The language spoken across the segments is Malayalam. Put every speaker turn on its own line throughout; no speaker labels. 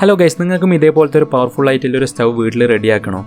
ഹലോ ഗൈസ് നിങ്ങൾക്കും ഇതേപോലത്തെ ഒരു പവർഫുൾ ആയിട്ടുള്ള ഒരു സ്റ്റവ് വീട്ടിൽ റെഡിയാക്കണോ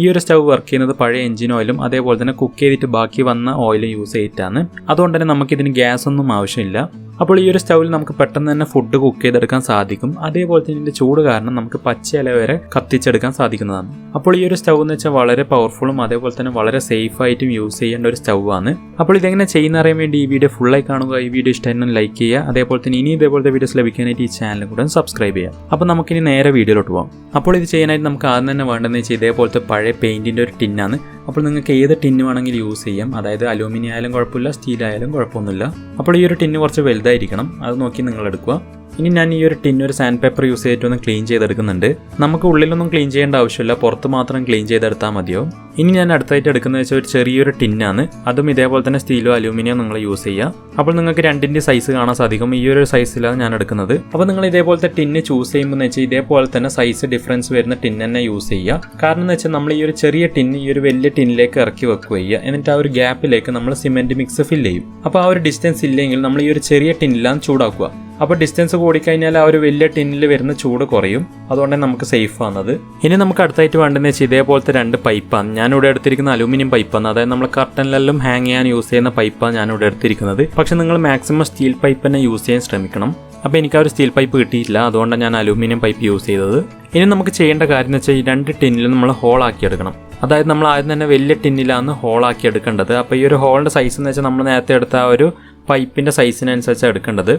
ഈ ഒരു സ്റ്റവ് വർക്ക് ചെയ്യുന്നത് പഴയ എഞ്ചിൻ ഓയിലും അതേപോലെ തന്നെ കുക്ക് ചെയ്തിട്ട് ബാക്കി വന്ന ഓയിലും യൂസ് ചെയ്തിട്ടാണ്. അതുകൊണ്ട് തന്നെ നമുക്കിതിന് ഗ്യാസ് ഒന്നും ആവശ്യമില്ല. അപ്പോൾ ഈ ഒരു സ്റ്റൗവിൽ നമുക്ക് പെട്ടെന്ന് തന്നെ ഫുഡ് കുക്ക് ചെയ്തെടുക്കാൻ സാധിക്കും. അതേപോലെ തന്നെ ഇതിന്റെ ചൂട് കാരണം നമുക്ക് പച്ച ഇല വരെ കത്തിച്ചെടുക്കാൻ സാധിക്കുന്നതാണ്. അപ്പോൾ ഈ ഒരു സ്റ്റൗ എന്ന് വെച്ചാൽ വളരെ പവർഫുള്ളും അതേപോലെ തന്നെ വളരെ സേഫ് ആയിട്ടും യൂസ് ചെയ്യേണ്ട ഒരു സ്റ്റൗ ആണ്. അപ്പോൾ ഇതെങ്ങനെ ചെയ്യുന്ന അറിയാൻ വേണ്ടി ഈ വീഡിയോ ഫുള്ളായി കാണുക. ഈ വീഡിയോ ഇഷ്ടമായിരുന്നു ലൈക്ക് ചെയ്യുക. അതേപോലെ തന്നെ ഇനി ഇതേപോലത്തെ വീഡിയോസ് ലഭിക്കാനായിട്ട് ഈ ചാനൽ കൂടെ സബ്സ്ക്രൈബ് ചെയ്യാം അപ്പോൾ നമുക്കിനി നേരെ വീഡിയോയിലോട്ട് പോകാം അപ്പോൾ ഇത് ചെയ്യാനായിട്ട് നമുക്ക് ആദ്യം തന്നെ വേണ്ടതെന്ന് വെച്ചാൽ ഇതേപോലത്തെ പഴയ പെയിന്റിന്റെ ഒരു ടിന്നാണ് അപ്പോൾ നിങ്ങൾക്ക് ഏത് ടിന്ന് വേണമെങ്കിലും യൂസ് ചെയ്യാം. അതായത് അലൂമിനിയം ആയാലും കുഴപ്പമില്ല സ്റ്റീൽ ആയാലും കുഴപ്പമൊന്നുമില്ല. അപ്പോൾ ഈ ഒരു ടിന്ന് കുറച്ച് വലുതായിരിക്കണം. അത് നോക്കി നിങ്ങൾ എടുക്കുക. ഇനി ഞാൻ ഈ ഒരു ടിന്ന് ഒരു സാൻഡ് പേപ്പർ യൂസ് ചെയ്തിട്ട് ഒന്ന് ക്ലീൻ ചെയ്തെടുക്കുന്നുണ്ട്. നമുക്ക് ഉള്ളിലൊന്നും ക്ലീൻ ചെയ്യേണ്ട ആവശ്യമില്ല. പുറത്ത് മാത്രം ക്ലീൻ ചെയ്തെടുത്താൽ മതിയോ? ഇനി ഞാൻ അടുത്തായിട്ട് എടുക്കുന്നത് വെച്ചാൽ ഒരു ചെറിയൊരു ടിന്നാണ് അതും ഇതേപോലെ തന്നെ സ്റ്റീലോ അലൂമിനിയോ നിങ്ങൾ യൂസ് ചെയ്യുക അപ്പോൾ നിങ്ങൾക്ക് രണ്ടിന്റെ സൈസ് കാണാൻ സാധിക്കും. ഈ ഒരു സൈസിലാണ് ഞാൻ എടുക്കുന്നത്. അപ്പോൾ നിങ്ങൾ ഇതേപോലത്തെ ടിന്ന് ചൂസ് ചെയ്യുമ്പോൾ എന്ന് വെച്ചാൽ ഇതേപോലെ തന്നെ സൈസ് ഡിഫറൻസ് വരുന്ന ടിൻ തന്നെ യൂസ് ചെയ്യുക കാരണം എന്ന് വെച്ചാൽ നമ്മൾ ഈ ഒരു ചെറിയ ടിൻ ഈ ഒരു വലിയ ടിന്നിലേക്ക് ഇറക്കി വെക്കുക ചെയ്യുക. എന്നിട്ട് ആ ഒരു ഗ്യാപ്പിലേക്ക് നമ്മൾ സിമെന്റ് മിക്സ് ഫില്ല് ചെയ്യും. അപ്പോൾ ആ ഒരു ഡിസ്റ്റൻസ് ഇല്ലെങ്കിൽ നമ്മൾ ഈ ഒരു ചെറിയ ടിന്നിലാണ് ചൂടാക്കുക. അപ്പോൾ ഡിസ്റ്റൻസ് കൂടിക്കഴിഞ്ഞാൽ ആ ഒരു വലിയ ടിന്നിൽ വരുന്ന ചൂട് കുറയും. അതുകൊണ്ട് നമുക്ക് സേഫ് ആണത്. ഇനി നമുക്ക് അടുത്തായിട്ട് വേണ്ടതെന്ന് വെച്ചാൽ ഇതേപോലത്തെ രണ്ട് പൈപ്പാണ് ഞാൻ ഇവിടെ എടുത്തിരിക്കുന്ന അലൂമിനിയം പൈപ്പാണ് അതായത് നമ്മൾ കർട്ടനിലെല്ലാം ഹാങ് ചെയ്യാൻ യൂസ് ചെയ്യുന്ന പൈപ്പാണ് ഞാൻ ഇവിടെ എടുത്തിരിക്കുന്നത്. പക്ഷെ നിങ്ങൾ മാക്സിമം സ്റ്റീൽ പൈപ്പ് തന്നെ യൂസ് ചെയ്യാൻ ശ്രമിക്കണം. അപ്പോൾ എനിക്ക് ആ ഒരു സ്റ്റീൽ പൈപ്പ് കിട്ടിയിട്ടില്ല. അതുകൊണ്ടാണ് ഞാൻ അലൂമിനിയം പൈപ്പ് യൂസ് ചെയ്തത്. ഇനി നമുക്ക് ചെയ്യേണ്ട കാര്യം എന്ന് വെച്ചാൽ ഈ രണ്ട് ടിന്നിലും നമ്മൾ ഹോളാക്കി എടുക്കണം. അതായത് നമ്മൾ ആദ്യം തന്നെ വലിയ ടിന്നിലാണ് ഹോളാക്കി എടുക്കേണ്ടത്. അപ്പോൾ ഈ ഒരു ഹോളിന്റെ സൈസ് എന്ന് വെച്ചാൽ നമ്മൾ നേരത്തെ എടുത്ത ആ ഒരു പൈപ്പിന്റെ സൈസിനനുസരിച്ച് എടുക്കേണ്ടത്.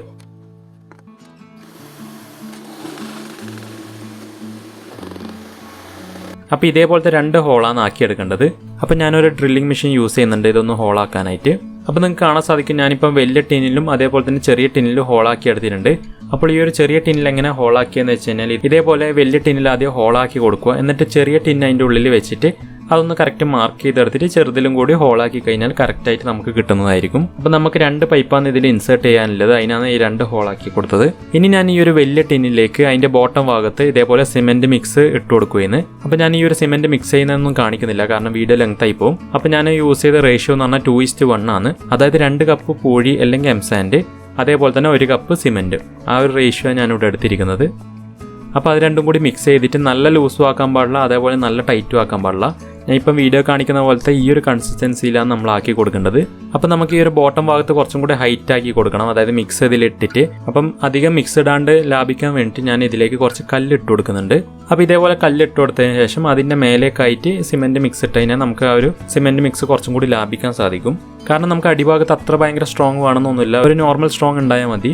അപ്പോൾ ഇതേപോലത്തെ രണ്ട് ഹോളാണ് ആക്കിയെടുക്കേണ്ടത്. അപ്പോൾ ഞാനൊരു ഡ്രില്ലിംഗ് മെഷീൻ യൂസ് ചെയ്യുന്നുണ്ട്. ഇതൊന്ന് ഹോളാക്കാനായിട്ട്. അപ്പോൾ നിങ്ങൾക്ക് കാണാൻ സാധിക്കും ഞാനിപ്പം വലിയ ടിന്നിലും അതേപോലെ തന്നെ ചെറിയ ടിന്നിലും ഹോളാക്കി എടുത്തിട്ടുണ്ട്. അപ്പോൾ ഈ ഒരു ചെറിയ ടിന്നിൽ എങ്ങനെ ഹോളാക്കിയെന്ന് വെച്ച് കഴിഞ്ഞാൽ ഇതേപോലെ വലിയ ടിന്നിൽ ആദ്യം ഹോളാക്കി കൊടുക്കുക. എന്നിട്ട് ചെറിയ ടിന്ന് അതിന്റെ ഉള്ളിൽ വെച്ചിട്ട് അതൊന്ന് കറക്റ്റ് മാർക്ക് ചെയ്തെടുത്തിട്ട് ചെറുതിലും കൂടി ഹോളാക്കി കഴിഞ്ഞാൽ കറക്റ്റായിട്ട് നമുക്ക് കിട്ടുന്നതായിരിക്കും. അപ്പോൾ നമുക്ക് രണ്ട് പൈപ്പാണ് ഇതിൽ ഇൻസേർട്ട് ചെയ്യാനുള്ളത്. അതിനാണ് ഈ രണ്ട് ഹോളാക്കി കൊടുത്തത്. ഇനി ഞാൻ ഈ ഒരു വലിയ ടിന്നിലേക്ക് അതിന്റെ ബോട്ടം ഭാഗത്ത് ഇതേപോലെ സിമെന്റ് മിക്സ് ഇട്ട് കൊടുക്കുകയെന്ന് അപ്പോൾ ഞാൻ ഈ ഒരു സിമെന്റ് മിക്സ് ചെയ്യുന്നതൊന്നും കാണിക്കുന്നില്ല. കാരണം വീഡിയോ ലെങ്ത് ആയി പോകും. അപ്പോൾ ഞാൻ യൂസ് ചെയ്ത റേഷ്യോ എന്ന് പറഞ്ഞാൽ ടു ഇസ്റ്റ് വൺ ആണ്. അതായത് രണ്ട് കപ്പ് പൂഴി അല്ലെങ്കിൽ എംസാൻഡ് അതേപോലെ തന്നെ ഒരു കപ്പ് സിമെന്റ് ആ ഒരു റേഷ്യോ ഇവിടെ എടുത്തിരിക്കുന്നത്. അപ്പോൾ അത് രണ്ടും കൂടി മിക്സ് ചെയ്തിട്ട് നല്ല ലൂസും ആക്കാൻ പാടില്ല അതേപോലെ നല്ല ടൈറ്റും ആക്കാൻ പാടില്ല. ഞാൻ ഇപ്പം വീഡിയോ കാണിക്കുന്ന പോലത്തെ ഈ ഒരു കൺസിസ്റ്റൻസിയിലാണ് നമ്മൾ ആക്കി കൊടുക്കേണ്ടത്. അപ്പം നമുക്ക് ഈ ഒരു ബോട്ടം ഭാഗത്ത് കുറച്ചും കൂടി ഹൈറ്റ് ആക്കി കൊടുക്കണം. അതായത് മിക്സ് ഇതിലിട്ടിട്ട്. അപ്പം അധികം മിക്സ് ഇടാണ്ട് ലാഭിക്കാൻ വേണ്ടിയിട്ട് ഞാൻ ഇതിലേക്ക് കുറച്ച് കല്ല് ഇട്ട് കൊടുക്കുന്നുണ്ട്. അപ്പോൾ ഇതേപോലെ കല്ല് ഇട്ട് കൊടുത്തതിന് ശേഷം അതിന്റെ മേലേക്കായിട്ട് സിമെന്റ് മിക്സ് ഇട്ട് കഴിഞ്ഞാൽ നമുക്ക് ആ ഒരു സിമെന്റ് മിക്സ് കുറച്ചും കൂടി ലാഭിക്കാൻ സാധിക്കും. കാരണം നമുക്ക് അടിഭാഗത്ത് അത്ര ഭയങ്കര സ്ട്രോങ് വേണമെന്നൊന്നുമില്ല. ഒരു നോർമൽ സ്ട്രോങ് ഉണ്ടായാൽ മതി.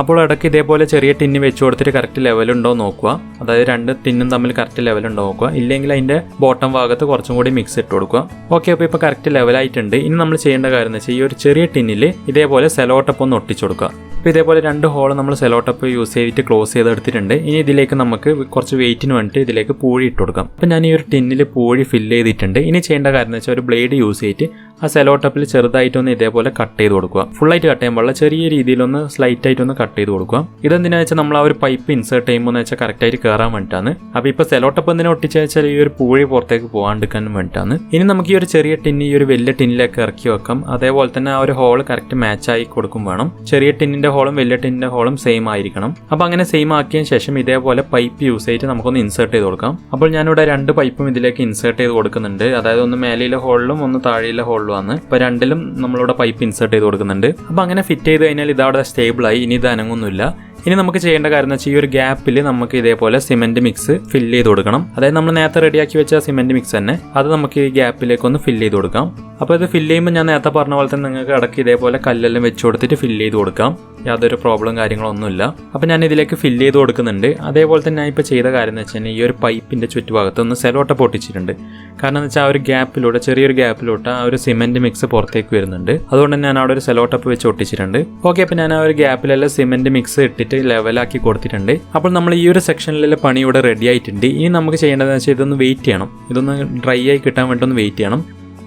അപ്പോൾ ഇടയ്ക്ക് ഇതേപോലെ ചെറിയ ടിന്ന് വെച്ച് കൊടുത്തിട്ട് കറക്റ്റ് ലെവലുണ്ടോ നോക്കുക. അതായത് രണ്ട് ടിന്നും തമ്മിൽ കറക്റ്റ് ലെവലുണ്ടോ നോക്കുക. ഇല്ലെങ്കിൽ അതിന്റെ ബോട്ടം ഭാഗത്ത് കുറച്ചും കൂടി മിക്സ് ഇട്ട് കൊടുക്കുക. ഓക്കെ അപ്പോൾ ഇപ്പോൾ കറക്റ്റ് ലെവലായിട്ടുണ്ട് ഇനി നമ്മൾ ചെയ്യേണ്ട കാര്യം എന്ന് വെച്ചാൽ ഈ ഒരു ചെറിയ ടിന്നിൽ ഇതേപോലെ സെലോട്ടപ്പ് ഒന്ന് ഒട്ടിച്ചു കൊടുക്കുക. അപ്പോൾ ഇതേപോലെ രണ്ട് ഹോൾ നമ്മൾ സെലോട്ടപ്പ് യൂസ് ചെയ്തിട്ട് ക്ലോസ് ചെയ്തെടുത്തിട്ടുണ്ട് ഇനി ഇതിലേക്ക് നമുക്ക് കുറച്ച് വെയിറ്റിന് വേണ്ടിയിട്ട് ഇതിലേക്ക് പൂഴി ഇട്ട് കൊടുക്കാം. അപ്പോൾ ഞാൻ ഈ ഒരു ടിന്നിൽ പൂഴി ഫില്ല് ചെയ്തിട്ടുണ്ട്. ഇനി ചെയ്യേണ്ട കാര്യം എന്ന് വെച്ചാൽ ഒരു ബ്ലേഡ് യൂസ് ചെയ്തിട്ട് ആ സെലോ ടപ്പിൽ ചെറുതായിട്ടൊന്ന് ഇതേപോലെ കട്ട് ചെയ്ത് കൊടുക്കുക. ഫുള്ളായിട്ട് കട്ട് ചെയ്യുമ്പോൾ ചെറിയ രീതിയിലൊന്ന് സ്ലൈറ്റ് ആയിട്ടൊന്ന് കട്ട് ചെയ്ത് കൊടുക്കുക. ഇതെന്തിനാ വെച്ചാൽ നമ്മൾ ആ ഒരു പൈപ്പ് ഇൻസേർട്ട് ചെയ്യുമ്പോൾ വെച്ചാൽ കറക്റ്റായിട്ട് കയറാൻ വേണ്ടിയിട്ടാണ്. അപ്പോൾ ഇപ്പോൾ സെലോട്ടപ്പ് എന്തിനാ ഒട്ടിച്ച് ഈ ഒരു പൂഴി പുറത്തേക്ക് പോകാണ്ടിരിക്കാൻ വേണ്ടിയിട്ടാണ്. ഇനി നമുക്ക് ഈ ഒരു ചെറിയ ടിന്ന് ഈ ഒരു വലിയ ടിന്നിലേക്ക് ഇറക്കി വെക്കാം. അതേപോലെ തന്നെ ആ ഒരു ഹോൾ കറക്റ്റ് മാച്ച് ആയി കൊടുക്കും വേണം. ചെറിയ ടിന്നിന്റെ ഹോളും വലിയ ടിന്നിന്റെ ഹോളും സെയിം ആയിരിക്കണം. അപ്പോൾ അങ്ങനെ സെയിം ആക്കിയ ശേഷം ഇതേപോലെ പൈപ്പ് യൂസ് ചെയ്തിട്ട് നമുക്കൊന്ന് ഇൻസേർട്ട് ചെയ്ത് കൊടുക്കാം. അപ്പോൾ ഞാനിവിടെ രണ്ട് പൈപ്പും ഇതിലേക്ക് ഇൻസേർട്ട് ചെയ്ത് കൊടുക്കുന്നുണ്ട്. അതായത് ഒന്ന് മേലെയിലെ ഹോളിലും ഒന്ന് താഴെയിലെ ഹോളിലും ആണ് ഇപ്പോൾ രണ്ടിലും നമ്മളിവിടെ പൈപ്പ് ഇൻസേർട്ട് ചെയ്ത് കൊടുക്കുന്നുണ്ട്. അപ്പോൾ അങ്ങനെ ഫിറ്റ് ചെയ്ത് കഴിഞ്ഞാൽ ഇതവിടെ സ്റ്റേബിളായി ഇനി ഇത് അനങ്ങുന്നില്ല ഇനി നമുക്ക് ചെയ്യേണ്ട കാര്യം എന്ന് വെച്ചാൽ ഈ ഒരു ഗ്യാപ്പിൽ നമുക്ക് ഇതേപോലെ സിമെന്റ് മിക്സ് ഫില്ല് ചെയ്ത് കൊടുക്കണം. അതായത് നമ്മൾ നേരത്തെ റെഡിയാക്കി വെച്ച സിമെന്റ് മിക്സ് തന്നെ. അത് നമുക്ക് ഈ ഗ്യാപ്പിലേക്ക് ഒന്ന് ഫില്ല് ചെയ്ത് കൊടുക്കാം. അപ്പോൾ ഇത് ഫില്ല് ചെയ്യുമ്പോൾ ഞാൻ നേരത്തെ പറഞ്ഞ പോലെ തന്നെ നിങ്ങൾക്ക് ഇടയ്ക്ക് ഇതേപോലെ കല്ലെല്ലാം വെച്ച് കൊടുത്തിട്ട് ഫില്ല് ചെയ്ത് കൊടുക്കാം. യാതൊരു പ്രോബ്ലം കാര്യങ്ങളൊന്നുമില്ല. അപ്പോൾ ഞാൻ ഇതിലേക്ക് ഫില്ല് ചെയ്ത് കൊടുക്കുന്നുണ്ട്. അതേപോലെ തന്നെ ഞാൻ ഇപ്പോൾ ചെയ്ത കാര്യം എന്ന് വെച്ചാൽ ഈ ഒരു പൈപ്പിന്റെ ചുറ്റുഭാഗത്ത് ഒന്ന് സെലോട്ട പൊട്ടിച്ചിട്ടുണ്ട്. കാരണം എന്ന് വെച്ചാൽ ആ ഒരു ഗ്യാപ്പിലൂടെ ചെറിയൊരു ഗ്യാപ്പിലോട്ട് ആ ഒരു സിമെന്റ് മിക്സ് പുറത്തേക്ക് വരുന്നുണ്ട്. അതുകൊണ്ട് ഞാൻ അവിടെ ഒരു സെലോട്ടപ്പ് വെച്ച് ഒട്ടിച്ചിട്ടുണ്ട്. ഓക്കെ അപ്പോൾ ഞാൻ ആ ഒരു ഗ്യാപ്പിലെല്ലാം സിമെന്റ് മിക്സ് ഇട്ടിട്ട് ലെവലാക്കി കൊടുത്തിട്ടുണ്ട്. അപ്പോൾ നമ്മൾ ഈ ഒരു സെക്ഷനിലെ പണി ഇവിടെ റെഡി ആയിട്ടുണ്ട്. ഇനി നമുക്ക് ചെയ്യേണ്ടതെന്ന് വെച്ചാൽ ഇതൊന്ന് വെയിറ്റ് ചെയ്യണം. ഇതൊന്ന് ഡ്രൈ ആയി കിട്ടാൻ വേണ്ടി ഒന്ന് വെയിറ്റ് ചെയ്യണം.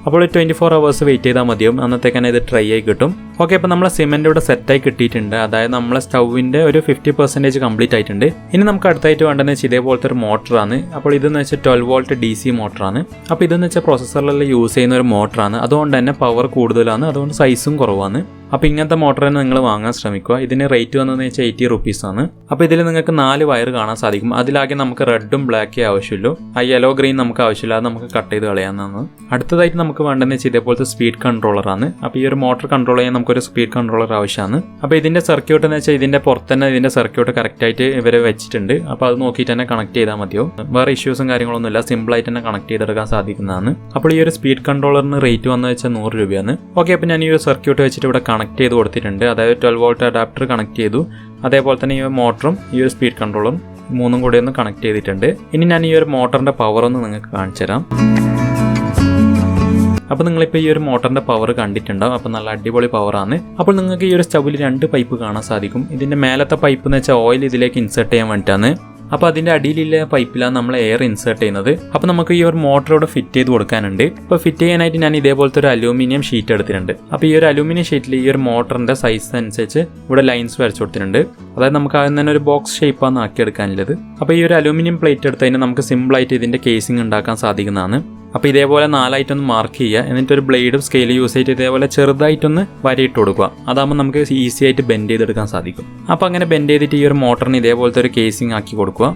അപ്പോൾ ട്വന്റി ഫോർ അവേഴ്സ് വെയിറ്റ് ചെയ്താൽ മതിയാവും. അന്നത്തേക്കാണ് ഇത് ഡ്രൈ ആയി കിട്ടും. ഓക്കെ അപ്പോൾ നമ്മളെ സിമെന്റ് ഇവിടെ സെറ്റായി കിട്ടിയിട്ടുണ്ട്. അതായത് നമ്മളെ സ്റ്റൗവിന്റെ ഒരു ഫിഫ്റ്റി പെർസെന്റേജ് കംപ്ലീറ്റ് ആയിട്ടുണ്ട്. ഇനി നമുക്ക് അടുത്തായിട്ട് വേണ്ടതെന്ന് വെച്ചാൽ ഇതേപോലത്തെ ഒരു മോട്ടറാണ്. അപ്പോൾ ഇതെന്ന് വെച്ചാൽ ട്വൽവ് വോൾട്ട് ഡി സി മോട്ടറാണ്. അപ്പോൾ ഇതെന്ന് വെച്ചാൽ പ്രോസസ്സറിലെല്ലാം യൂസ് ചെയ്യുന്ന ഒരു മോട്ടറാണ്. അതുകൊണ്ട് തന്നെ പവർ കൂടുതലാണ്. അതുകൊണ്ട് സൈസും കുറവാണ്. അപ്പോൾ ഇങ്ങനത്തെ മോട്ടർ തന്നെ നിങ്ങൾ വാങ്ങാൻ ശ്രമിക്കുക. ഇതിന് റേറ്റ് വന്നതെന്ന് വെച്ചാൽ എയ്റ്റി റുപ്പീസാണ് അപ്പോൾ ഇതിൽ നിങ്ങൾക്ക് നാല് വയർ കാണാൻ സാധിക്കും. അതിലാകെ നമുക്ക് റെഡും ബ്ലാക്കേ ആവശ്യമുള്ളൂ. ആ യെല്ലോ ഗ്രീൻ നമുക്ക് ആവശ്യമില്ല. അത് നമുക്ക് കട്ട് ചെയ്ത് കളയാവുന്നതാണ്. അടുത്തതായിട്ട് നമുക്ക് വേണ്ടതെന്ന് വെച്ചാൽ ഇതേപോലത്തെ സ്പീഡ് കൺട്രോളറാണ് അപ്പോൾ ഈ ഒരു മോട്ടർ കൺട്രോൾ ചെയ്യാൻ നമുക്കൊരു സ്പീഡ് കൺട്രോളർ ആവശ്യമാണ്. അപ്പോൾ ഇതിന്റെ സർക്യൂട്ട് എന്ന് വെച്ചാൽ ഇതിന്റെ പുറത്ത് തന്നെ ഇതിന്റെ സർക്യൂട്ട് കറക്റ്റായിട്ട് ഇവർ വെച്ചിട്ടുണ്ട്. അപ്പോൾ അത് നോക്കിയിട്ട് തന്നെ കണക്ട് ചെയ്താൽ മതിയോ? വേറെ ഇഷ്യൂസും കാര്യങ്ങളൊന്നുമില്ല സിമ്പിളായിട്ട് തന്നെ കണക്ട് ചെയ്തെടുക്കാൻ സാധിക്കുന്നതാണ്. അപ്പോൾ ഈ ഒരു സ്പീഡ് കൺട്രോളറിന് റേറ്റ് വന്നു വെച്ചാൽ നൂറ് രൂപയാണ്. ഓക്കെ അപ്പോൾ ഞാൻ ഈ ഒരു സർക്യൂട്ട് വെച്ചിട്ട് ഇവിടെ കണക്ട് ചെയ്ത് കൊടുത്തിട്ടുണ്ട്. അതായത് ട്വൽവ് വോൾട്ട് അഡാപ്റ്റർ കണക്ട് ചെയ്തു. അതേപോലെ തന്നെ ഈ മോട്ടറും ഈ ഒരു സ്പീഡ് കൺട്രോളും മൂന്നും കൂടി ഒന്ന് കണക്ട് ചെയ്തിട്ടുണ്ട്. ഇനി ഞാൻ ഈ ഒരു മോട്ടറിന്റെ പവർ ഒന്ന് നിങ്ങൾക്ക് കാണിച്ചു തരാം അപ്പോൾ നിങ്ങളിപ്പോൾ ഈ ഒരു മോട്ടറിന്റെ പവർ കണ്ടിട്ടുണ്ടാവും. അപ്പോൾ നല്ല അടിപൊളി പവറാണ് അപ്പോൾ നിങ്ങൾക്ക് ഈ ഒരു സ്റ്റൗവിൽ രണ്ട് പൈപ്പ് കാണാൻ സാധിക്കും. ഇതിന്റെ മേലത്തെ പൈപ്പ് എന്ന് വെച്ചാൽ ഓയിൽ ഇതിലേക്ക് ഇൻസേർട്ട് ചെയ്യാൻ വേണ്ടിയിട്ടാണ്. അപ്പോൾ അതിന്റെ അടിയിലുള്ള പൈപ്പിലാണ് നമ്മൾ എയർ ഇൻസേർട്ട് ചെയ്യുന്നത്. അപ്പോൾ നമുക്ക് ഈ ഒരു മോട്ടറോട് ഫിറ്റ് ചെയ്ത് കൊടുക്കാനുണ്ട്. അപ്പോൾ ഫിറ്റ് ചെയ്യാനായിട്ട് ഞാൻ ഇതേപോലത്തെ ഒരു അലൂമിനിയം ഷീറ്റ് എടുത്തിട്ടുണ്ട്. അപ്പോൾ ഈ ഒരു അലൂമിനിയം ഷീറ്റിൽ ഈ ഒരു മോട്ടറിന്റെ സൈസ് അനുസരിച്ച് ഇവിടെ ലൈൻസ് വരച്ചു കൊടുത്തിട്ടുണ്ട്. അതായത് നമുക്ക് അതിൽ തന്നെ ഒരു ബോക്സ് ഷേപ്പാണ് ആക്കിയെടുക്കാനുള്ളത്. അപ്പോൾ ഈ ഒരു അലൂമിനിയം പ്ലേറ്റ് എടുത്തതിന് നമുക്ക് സിമ്പിളായിട്ട് ഇതിന്റെ കേസിംഗ് ഉണ്ടാക്കാൻ സാധിക്കുന്നതാണ്. അപ്പോൾ ഇതേപോലെ നാലായിട്ടൊന്ന് മാർക്ക് ചെയ്യുക. എന്നിട്ട് ഒരു ബ്ലേഡും സ്കെയിൽ യൂസ് ചെയ്തിട്ട് ഇതേപോലെ ചെറുതായിട്ടൊന്ന് വരയിട്ട് കൊടുക്കുക. അതാകുമ്പോൾ നമുക്ക് ഈസി ആയിട്ട് ബെൻഡ് ചെയ്തെടുക്കാൻ സാധിക്കും. അപ്പോൾ അങ്ങനെ ബെൻഡ് ചെയ്തിട്ട് ഈ ഒരു മോട്ടറിന് ഇതേപോലത്തെ ഒരു കേസിംഗ് ആക്കി കൊടുക്കുക.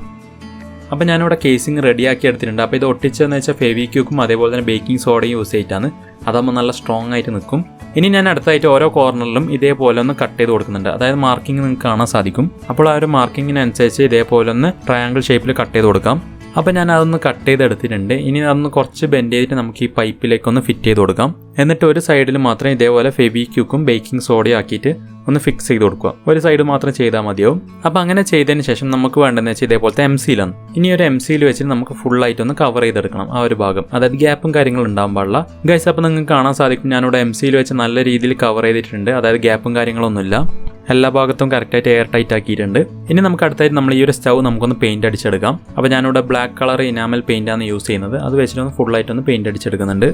അപ്പോൾ ഞാനിവിടെ കേസിംഗ് റെഡിയാക്കി എടുത്തിട്ടുണ്ട്. അപ്പോൾ ഇത് ഒട്ടിച്ചതെന്ന് വെച്ചാൽ ഫെവിക്യൂക്കും അതേപോലെ തന്നെ ബേക്കിംഗ് സോഡയും യൂസ് ചെയ്തിട്ടാണ് അതാകുമ്പോൾ നല്ല സ്ട്രോങ് ആയിട്ട് നിൽക്കും. ഇനി ഞാൻ അടുത്തായിട്ട് ഓരോ കോർണറിലും ഇതേപോലെ ഒന്ന് കട്ട് ചെയ്ത് കൊടുക്കുന്നുണ്ട്. അതായത് മാർക്കിംഗ് നിങ്ങൾക്ക് കാണാൻ സാധിക്കും. അപ്പോൾ ആ ഒരു മാർക്കിങ്ങിനനുസരിച്ച് ഇതേപോലെ ഒന്ന് ട്രയാങ്കിൾ ഷേപ്പിൽ കട്ട് ചെയ്ത് കൊടുക്കാം. അപ്പോൾ ഞാൻ അതൊന്ന് കട്ട് ചെയ്തെടുത്തിട്ടുണ്ട്. ഇനി അതൊന്ന് കുറച്ച് ബെൻഡ് ചെയ്തിട്ട് നമുക്ക് ഈ പൈപ്പിലേക്ക് ഒന്ന് ഫിറ്റ് ചെയ്ത് കൊടുക്കാം. എന്നിട്ട് ഒരു സൈഡിൽ മാത്രം ഇതേപോലെ ഫെവിക്യൂക്കും ബേക്കിംഗ് സോഡയും ആക്കിയിട്ട് ഒന്ന് ഫിക്സ് ചെയ്ത് കൊടുക്കുക. ഒരു സൈഡ് മാത്രം ചെയ്താൽ മതിയാവും. അപ്പോൾ അങ്ങനെ ചെയ്തതിന് ശേഷം നമുക്ക് വേണ്ടതെന്ന് വെച്ചാൽ ഇതേപോലത്തെ എം സിയിലാണ് ഇനി ഒരു എം സിയിൽ വെച്ചിട്ട് നമുക്ക് ഫുൾ ആയിട്ട് ഒന്ന് കവർ ചെയ്തെടുക്കണം ആ ഒരു ഭാഗം. അതായത് ഗ്യാപ്പും കാര്യങ്ങളും ഉണ്ടാകാൻ പാടില്ല. ഗൈസ് അപ്പോൾ നിങ്ങൾക്ക് കാണാൻ സാധിക്കും ഞാനിവിടെ എം സിയിൽ വെച്ച് നല്ല രീതിയിൽ കവർ ചെയ്തിട്ടുണ്ട്. അതായത് ഗ്യാപ്പും കാര്യങ്ങളൊന്നുമില്ല. എല്ലാ ഭാഗത്തും കറക്റ്റായിട്ട് എയർ ടൈറ്റ് ആക്കിയിട്ടുണ്ട്. ഇനി നമുക്ക് അടുത്തായിട്ട് നമ്മൾ ഈ ഒരു സ്റ്റൗ നമുക്കൊന്ന് പെയിന്റ് അടിച്ചെടുക്കാം. അപ്പോൾ ഞാനിവിടെ ബ്ലാക്ക് കളർ ഇനാമൽ പെയിന്റ് ആണ് യൂസ് ചെയ്യുന്നത്. അത് വെച്ചിട്ടൊന്ന് ഫുള്ളായിട്ടൊന്ന് പെയിന്റ് അടിച്ചെടുക്കുന്നുണ്ട്.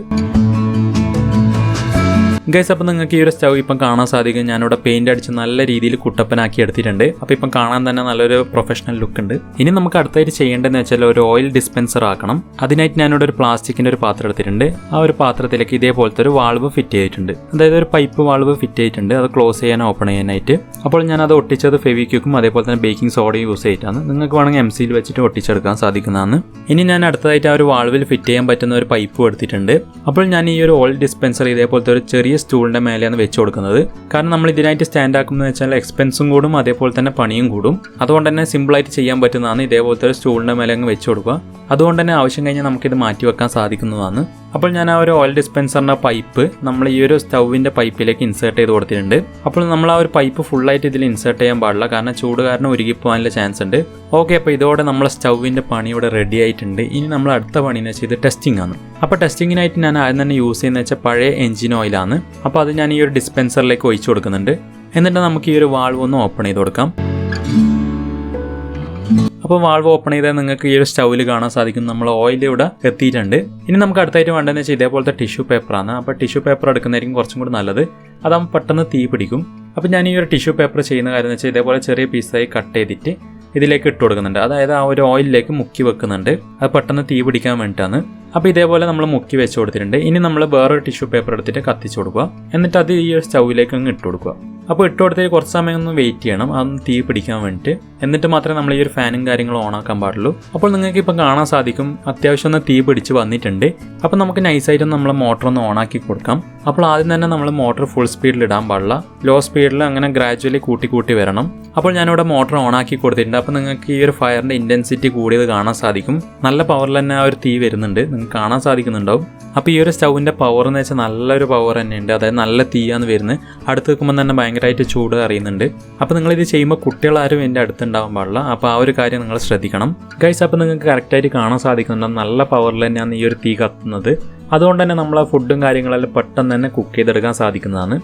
ഗൈസ് അപ്പോൾ നിങ്ങൾക്ക് ഈ ഒരു സ്റ്റൗ ഇപ്പം കാണാൻ സാധിക്കും. ഞാനിവിടെ പെയിന്റ് അടിച്ച് നല്ല രീതിയിൽ കുട്ടപ്പനാക്കി എടുത്തിട്ടുണ്ട്. അപ്പോൾ ഇപ്പം കാണാൻ തന്നെ നല്ലൊരു പ്രൊഫഷണൽ ലുക്ക് ഉണ്ട്. ഇനി നമുക്ക് അടുത്തായിട്ട് ചെയ്യേണ്ടതെന്ന് വെച്ചാൽ ഒരു ഓയിൽ ഡിസ്പെൻസർ ആക്കണം. അതിനായിട്ട് ഞാനിവിടെ ഒരു പ്ലാസ്റ്റിക്കിന്റെ ഒരു പാത്രം എടുത്തിട്ടുണ്ട്. ആ ഒരു പാത്രത്തിലേക്ക് ഇതേപോലത്തെ ഒരു വാൾവ് ഫിറ്റ് ചെയ്തിട്ടുണ്ട്. അതായത് ഒരു പൈപ്പ് വാൾവ് ഫിറ്റ് ചെയ്തിട്ടുണ്ട്. അത് ക്ലോസ് ചെയ്യാൻ ഓപ്പൺ ചെയ്യാനായിട്ട്. അപ്പോൾ ഞാൻ അത് ഒട്ടിച്ചത് ഫെവിക്യൂക്കും അതേപോലെ തന്നെ ബേക്കിംഗ് സോഡയും യൂസ് ചെയ്തിട്ടാണ്. നിങ്ങൾക്ക് വേണമെങ്കിൽ എം സിയിൽ വെച്ചിട്ട് ഒട്ടിച്ചെടുക്കാൻ സാധിക്കുന്നതാണ്. ഇനി ഞാൻ അടുത്തതായിട്ട് ആ ഒരു വാൾവിൽ ഫിറ്റ് ചെയ്യാൻ പറ്റുന്ന ഒരു പൈപ്പ് എടുത്തിട്ടുണ്ട്. അപ്പോൾ ഞാൻ ഈ ഒരു ഓയിൽ ഡിസ്പെൻസർ ഇതേപോലത്തെ ഒരു ചെറിയ സ്റ്റൂളിന്റെ മേലെയാണ് വെച്ച് കൊടുക്കുന്നത്. കാരണം നമ്മൾ ഇതിനായിട്ട് സ്റ്റാൻഡ് ആക്കുന്നത് വെച്ചാൽ എക്സ്പെൻസും കൂടും അതേപോലെ തന്നെ പണിയും കൂടും. അതുകൊണ്ട് തന്നെ സിമ്പിളായിട്ട് ചെയ്യാൻ പറ്റുന്നതാണ് ഇതേപോലത്തെ ഒരു സ്റ്റൂളിന്റെ മേലെ അങ്ങ് വെച്ച് കൊടുക്കുക. അതുകൊണ്ട് തന്നെ ആവശ്യം കഴിഞ്ഞാൽ നമുക്കിത് മാറ്റി വെക്കാൻ സാധിക്കുന്നതാണ്. അപ്പോൾ ഞാൻ ആ ഒരു ഓയിൽ ഡിസ്പെൻസറിന്റെ പൈപ്പ് നമ്മൾ ഈ ഒരു സ്റ്റൗവിന്റെ പൈപ്പിലേക്ക് ഇൻസേർട്ട് ചെയ്ത് കൊടുത്തിട്ടുണ്ട്. അപ്പോൾ നമ്മൾ ആ ഒരു പൈപ്പ് ഫുള്ളായിട്ട് ഇതിൽ ഇൻസേർട്ട് ചെയ്യാൻ പാടില്ല. കാരണം ചൂട് കാരണം ഉരുകിപ്പോകാനുള്ള ചാൻസ് ഉണ്ട്. ഓക്കെ അപ്പോൾ ഇതോടെ നമ്മളെ സ്റ്റൗവിന്റെ പണി ഇവിടെ റെഡി ആയിട്ടുണ്ട്. ഇനി നമ്മൾ അടുത്ത പണി എന്ന് വെച്ചാൽ ഇത് ടെസ്റ്റിംഗ് ആണ്. അപ്പോൾ ടെസ്റ്റിങ്ങിനായിട്ട് ഞാൻ ആദ്യം തന്നെ യൂസ് ചെയ്യുന്നത് വെച്ചാൽ പഴയ എഞ്ചിൻ ഓയിലാണ് അപ്പോൾ അത് ഞാൻ ഈ ഒരു ഡിസ്പെൻസറിലേക്ക് ഒഴിച്ചു കൊടുക്കുന്നുണ്ട്. എന്നിട്ട് നമുക്ക് ഈ ഒരു വാൾവ് ഒന്ന് ഓപ്പൺ ചെയ്ത് കൊടുക്കാം. അപ്പോൾ വാൾവ് ഓപ്പൺ ചെയ്താൽ നിങ്ങൾക്ക് ഈ ഒരു സ്റ്റൗവിൽ കാണാൻ സാധിക്കും. നമ്മൾ ഓയിൽ ഇവിടെ എത്തിയിട്ടുണ്ട്. ഇനി നമുക്ക് അടുത്തായിട്ട് വേണ്ടതെന്ന് വെച്ചാൽ ഇതേപോലത്തെ ടിഷ്യൂ പേപ്പറാണ് അപ്പോൾ ടിഷ്യൂ പേപ്പർ എടുക്കുന്നതായിരിക്കും കുറച്ചും കൂടി നല്ലത്. അതാകുമ്പോൾ പെട്ടെന്ന് തീ പിടിക്കും. അപ്പോൾ ഞാൻ ഈ ഒരു ടിഷ്യൂ പേപ്പർ ചെയ്യുന്ന കാര്യം എന്ന് വെച്ചാൽ ഇതേപോലെ ചെറിയ പീസായി കട്ട് ചെയ്തിട്ട് ഇതിലേക്ക് ഇട്ട് കൊടുക്കുന്നുണ്ട്. അതായത് ആ ഒരു ഓയിലിലേക്ക് മുക്കി വെക്കുന്നുണ്ട്. അത് പെട്ടെന്ന് തീ പിടിക്കാൻ വേണ്ടിയിട്ടാണ്. അപ്പോൾ ഇതേപോലെ നമ്മൾ മുക്കി വെച്ച് കൊടുത്തിട്ടുണ്ട്. ഇനി നമ്മൾ വേറൊരു ടിഷ്യൂ പേപ്പർ എടുത്തിട്ട് കത്തിച്ച് കൊടുക്കുക. എന്നിട്ട് അത് ഈ ഒരു സ്റ്റൗവിലേക്ക് അങ്ങ് ഇട്ട് കൊടുക്കുക. അപ്പോൾ ഇട്ട് കൊടുത്തേക്ക് കുറച്ച് സമയം ഒന്ന് വെയിറ്റ് ചെയ്യണം. അതൊന്ന് തീ പിടിക്കാൻ വേണ്ടിയിട്ട് എന്നിട്ട് മാത്രമേ നമ്മൾ ഈ ഒരു ഫാനും കാര്യങ്ങളും ഓൺ ആക്കാൻ പാടുള്ളൂ. അപ്പോൾ നിങ്ങൾക്ക് ഇപ്പം കാണാൻ സാധിക്കും അത്യാവശ്യം ഒന്ന് തീ പിടിച്ച് വന്നിട്ടുണ്ട്. അപ്പോൾ നമുക്ക് നൈസായിട്ട് നമ്മൾ മോട്ടർ ഒന്ന് ഓൺ ആക്കി കൊടുക്കാം. അപ്പോൾ ആദ്യം തന്നെ നമ്മൾ മോട്ടർ ഫുൾ സ്പീഡിൽ ഇടാൻ പാടില്ല. ലോ സ്പീഡിൽ അങ്ങനെ ഗ്രാജുവലി കൂട്ടി കൂട്ടി വരണം. അപ്പോൾ ഞാനിവിടെ മോട്ടർ ഓൺ ആക്കി കൊടുത്തിട്ടുണ്ട്. അപ്പോൾ നിങ്ങൾക്ക് ഈ ഒരു ഫയറിന്റെ ഇന്റൻസിറ്റി കൂടിയത് കാണാൻ സാധിക്കും. നല്ല പവറിൽ തന്നെ ആ ഒരു തീ വരുന്നുണ്ട്. നിങ്ങൾക്ക് കാണാൻ സാധിക്കുന്നുണ്ടാവും. അപ്പോൾ ഈ ഒരു സ്റ്റൗവിന്റെ പവർ എന്ന് വെച്ചാൽ നല്ലൊരു പവർ തന്നെയുണ്ട്. അതായത് നല്ല തീയാണ് വരുന്നത്. അടുത്ത് നിൽക്കുമ്പോൾ തന്നെ ഭയങ്കരമായിട്ട് ചൂട് അറിയുന്നുണ്ട്. അപ്പോൾ നിങ്ങളിത് ചെയ്യുമ്പോൾ കുട്ടികളാരും എന്റെ അടുത്തുണ്ടാവാൻ പാടില്ല. അപ്പോൾ ആ ഒരു കാര്യം നിങ്ങൾ ശ്രദ്ധിക്കണം. ഗൈസ് അപ്പോൾ നിങ്ങൾക്ക് കറക്റ്റായിട്ട് കാണാൻ സാധിക്കുന്നുണ്ട്. നല്ല പവറിൽ തന്നെയാണ് ഈ ഒരു തീ കത്തുന്നത്. അതുകൊണ്ട് തന്നെ നമ്മൾ ഫുഡും കാര്യങ്ങളെല്ലാം പെട്ടെന്ന് തന്നെ കുക്ക് ചെയ്തെടുക്കാൻ സാധിക്കുന്നതാണ്.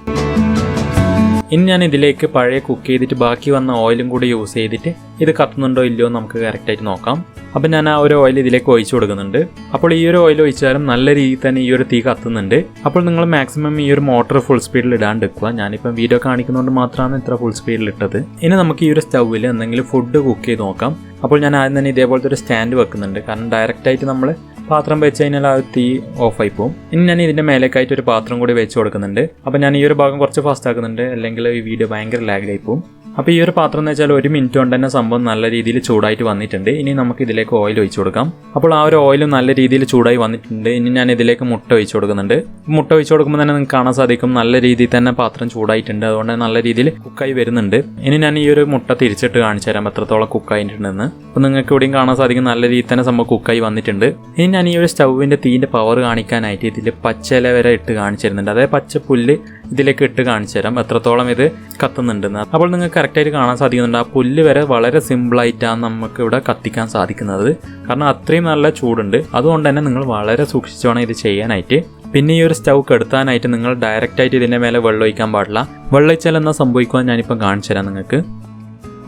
ഇനി ഞാൻ ഇതിലേക്ക് പഴയ കുക്ക് ചെയ്തിട്ട് ബാക്കി വന്ന ഓയിലും കൂടി യൂസ് ചെയ്തിട്ട് ഇത് കത്തുന്നുണ്ടോ ഇല്ലയോ നമുക്ക് കറക്റ്റായിട്ട് നോക്കാം. അപ്പം ഞാൻ ആ ഒരു ഓയിൽ ഇതിലേക്ക് ഒഴിച്ചു കൊടുക്കുന്നുണ്ട്. അപ്പോൾ ഈ ഒരു ഓയിൽ ഒഴിച്ചാലും നല്ല രീതിയിൽ തന്നെ ഈ ഒരു തീ കത്തുന്നുണ്ട്. അപ്പോൾ നിങ്ങൾ മാക്സിമം ഈ ഒരു മോട്ടർ ഫുൾ സ്പീഡിൽ ഇടാണ്ട് വെക്കുക ഞാനിപ്പം വീഡിയോ കാണിക്കുന്നതുകൊണ്ട് മാത്രമാണ് ഇത്ര ഫുൾ സ്പീഡിൽ ഇട്ടത്. ഇനി നമുക്ക് ഈ ഒരു സ്റ്റൗവിൽ എന്തെങ്കിലും ഫുഡ് കുക്ക് ചെയ്ത് നോക്കാം. അപ്പോൾ ഞാൻ ആദ്യം തന്നെ ഇതേപോലത്തെ ഒരു സ്റ്റാൻഡ് വെക്കുന്നുണ്ട്. കാരണം ഡയറക്റ്റായിട്ട് നമ്മൾ പാത്രം വെച്ച് കഴിഞ്ഞാൽ ആ തീ ഓഫായി പോകും ഇനി ഞാൻ ഇതിന്റെ മേലേക്കായിട്ട് ഒരു പാത്രം കൂടി വെച്ച് കൊടുക്കുന്നുണ്ട്. അപ്പോൾ ഞാൻ ഈ ഒരു ഭാഗം കുറച്ച് ഫാസ്റ്റ് ആക്കുന്നുണ്ട്. അല്ലെങ്കിൽ ഈ വീഡിയോ ഭയങ്കര ലാഗിലായി പോകും അപ്പോൾ ഈ ഒരു പാത്രം എന്ന് വെച്ചാൽ ഒരു മിനിറ്റ് കൊണ്ട് തന്നെ സംഭവം നല്ല രീതിയിൽ ചൂടായിട്ട് വന്നിട്ടുണ്ട്. ഇനി നമുക്ക് ഇതിലേക്ക് ഓയിൽ ഒഴിച്ചു കൊടുക്കാം. അപ്പോൾ ആ ഒരു ഓയിലും നല്ല രീതിയിൽ ചൂടായി വന്നിട്ടുണ്ട്. ഇനി ഞാൻ ഇതിലേക്ക് മുട്ട ഒഴിച്ചു കൊടുക്കുന്നുണ്ട്. മുട്ട ഒഴിച്ചു കൊടുക്കുമ്പോൾ തന്നെ നിങ്ങൾക്ക് കാണാൻ സാധിക്കും നല്ല രീതിയിൽ തന്നെ പാത്രം ചൂടായിട്ടുണ്ട്. അതുകൊണ്ട് നല്ല രീതിയിൽ കുക്കായി വരുന്നുണ്ട്. ഇനി ഞാൻ ഈ ഒരു മുട്ട തിരിച്ചിട്ട് കാണിച്ചു തരാം എത്രത്തോളം കുക്കായിട്ടുണ്ടെന്ന്. അപ്പോൾ നിങ്ങൾക്ക് ഇവിടെയും കാണാൻ സാധിക്കും നല്ല രീതിയിൽ തന്നെ സംഭവം കുക്കായി വന്നിട്ടുണ്ട്. ഇനി ഞാൻ ഈ ഒരു സ്റ്റൗവിന്റെ തീന്റെ പവർ കാണിക്കാനായിട്ട് ഇതിൽ പച്ചില വരെ ഇട്ട് കാണിച്ചു തരുന്നുണ്ട്. അതായത് പച്ച പുല്ല് ഇതിലേക്ക് ഇട്ട് കാണിച്ചു തരാം. എത്രത്തോളം ഇത് കത്തുന്നുണ്ടെന്ന്. അപ്പോൾ നിങ്ങൾക്ക് കറക്റ്റായിട്ട് കാണാൻ സാധിക്കുന്നുണ്ട്. ആ പുല്ല് വരെ വളരെ സിമ്പിളായിട്ടാണ് നമുക്ക് ഇവിടെ കത്തിക്കാൻ സാധിക്കുന്നത്. കാരണം അത്രയും നല്ല ചൂടുണ്ട്. അതുകൊണ്ട് തന്നെ നിങ്ങൾ വളരെ സൂക്ഷിച്ചു വേണം ഇത് ചെയ്യാനായിട്ട്. പിന്നെ ഈ ഒരു സ്റ്റൗ കെടുത്താനായിട്ട് നിങ്ങൾ ഡയറക്റ്റായിട്ട് ഇതിന്റെ മേലെ വെള്ളമൊഴിക്കാൻ പാടില്ല. വെള്ളമൊഴിച്ചാൽ എന്നാ സംഭവിക്കുക ഞാനിപ്പോൾ കാണിച്ചു തരാം നിങ്ങൾക്ക്.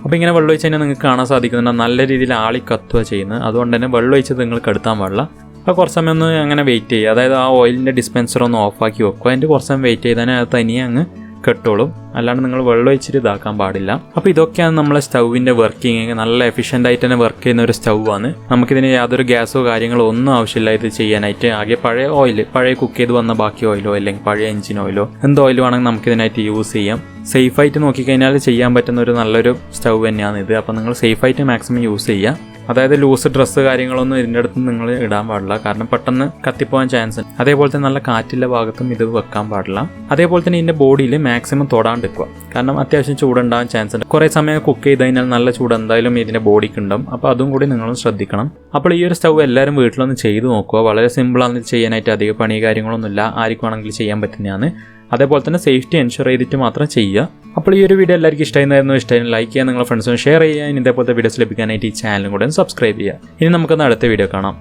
അപ്പോൾ ഇങ്ങനെ വെള്ളമൊഴിച്ച് കഴിഞ്ഞാൽ നിങ്ങൾക്ക് കാണാൻ സാധിക്കുന്നുണ്ട്. നല്ല രീതിയിൽ ആളി കത്തുക ചെയ്യുന്നത്. അതുകൊണ്ട് തന്നെ വെള്ളമൊഴിച്ചത് നിങ്ങൾ കെടുത്താൻ പാടില്ല. അപ്പോൾ കുറച്ച് സമയം ഒന്ന് അങ്ങനെ വെയിറ്റ് ചെയ്യുക അതായത് ആ ഓയിലിന്റെ ഡിസ്പെൻസർ ഒന്ന് ഓഫാക്കി വെക്കുക അതിന്റെ കുറച്ച് സമയം വെയിറ്റ് ചെയ്താൽ അത് തനിയെ അങ്ങ് കെട്ടോളും. അല്ലാണ്ട് നിങ്ങൾ വെള്ളം ഒഴിച്ചിട്ട് ഇതാക്കാൻ പാടില്ല. അപ്പോൾ ഇതൊക്കെയാണ് നമ്മളെ സ്റ്റൗവിന്റെ വർക്കിംഗ് നല്ല എഫിഷ്യന്റ് ആയിട്ട് തന്നെ വർക്ക് ചെയ്യുന്ന ഒരു സ്റ്റൗവാണ്. നമുക്കിതിന് യാതൊരു ഗ്യാസോ കാര്യങ്ങളോ ഒന്നും ആവശ്യമില്ല ഇത് ചെയ്യാനായിട്ട്. ആകെ പഴയ ഓയിൽ പഴയ കുക്ക് ചെയ്ത് വന്ന ബാക്കി ഓയിലോ അല്ലെങ്കിൽ പഴയ എഞ്ചിൻ ഓയിലോ എന്ത് ഓയിൽ വേണമെങ്കിൽ നമുക്കിതിനായിട്ട് യൂസ് ചെയ്യാം. സേഫായിട്ട് നോക്കിക്കഴിഞ്ഞാൽ ചെയ്യാൻ പറ്റുന്ന ഒരു നല്ലൊരു സ്റ്റൗ തന്നെയാണ് ഇത്. അപ്പോൾ നിങ്ങൾ സേഫായിട്ട് മാക്സിമം യൂസ് ചെയ്യുക. അതായത് ലൂസ് ഡ്രസ്സ് കാര്യങ്ങളൊന്നും ഇതിന്റെ അടുത്ത് നിങ്ങൾ ഇടാൻ പാടില്ല. കാരണം പെട്ടെന്ന് കത്തിപ്പോകാൻ ചാൻസ് ഉണ്ട്. അതേപോലെ തന്നെ നല്ല കാറ്റുള്ള ഭാഗത്തും ഇത് വെക്കാൻ പാടില്ല. അതേപോലെ തന്നെ ഇതിന്റെ ബോഡിയിൽ മാക്സിമം തൊടാണ്ട് വെക്കുക കാരണം അത്യാവശ്യം ചൂടുണ്ടാകാൻ ചാൻസ് ഉണ്ട്. കുറേ സമയം കുക്ക് ചെയ്ത് കഴിഞ്ഞാൽ നല്ല ചൂട് എന്തായാലും ഇതിന്റെ ബോഡിക്ക് ഉണ്ടാവും. അപ്പോൾ അതും കൂടി നിങ്ങളും ശ്രദ്ധിക്കണം. അപ്പോൾ ഈ ഒരു സ്റ്റൗ എല്ലാവരും വീട്ടിലൊന്ന് ചെയ്ത് നോക്കുക. വളരെ സിമ്പിളാണ് ചെയ്യാനായിട്ട്. അധിക പണി കാര്യങ്ങളൊന്നുമില്ല. ആർക്കും വേണമെങ്കിൽ ചെയ്യാൻ പറ്റുന്നതാണ്. അതേപോലെ തന്നെ സേഫ്റ്റി എൻഷുർ ചെയ്തിട്ട് മാത്രം ചെയ്യുക. അപ്പോൾ ഈ ഒരു വീഡിയോ എല്ലാവർക്കും ഇഷ്ടമായിരുന്നു ഇഷ്ടമായി ലൈക്ക് ചെയ്യുക നിങ്ങളുടെ ഫ്രണ്ട്സും ഷെയർ ചെയ്യുക. ഇനി ഇതേപോലത്തെ വീഡിയോസ് ലഭിക്കാനായിട്ട് ഈ ചാനലും കൂടെ സബ്സ്ക്രൈബ് ചെയ്യുക. ഇനി നമുക്കൊന്ന് അടുത്ത വീഡിയോ കാണാം.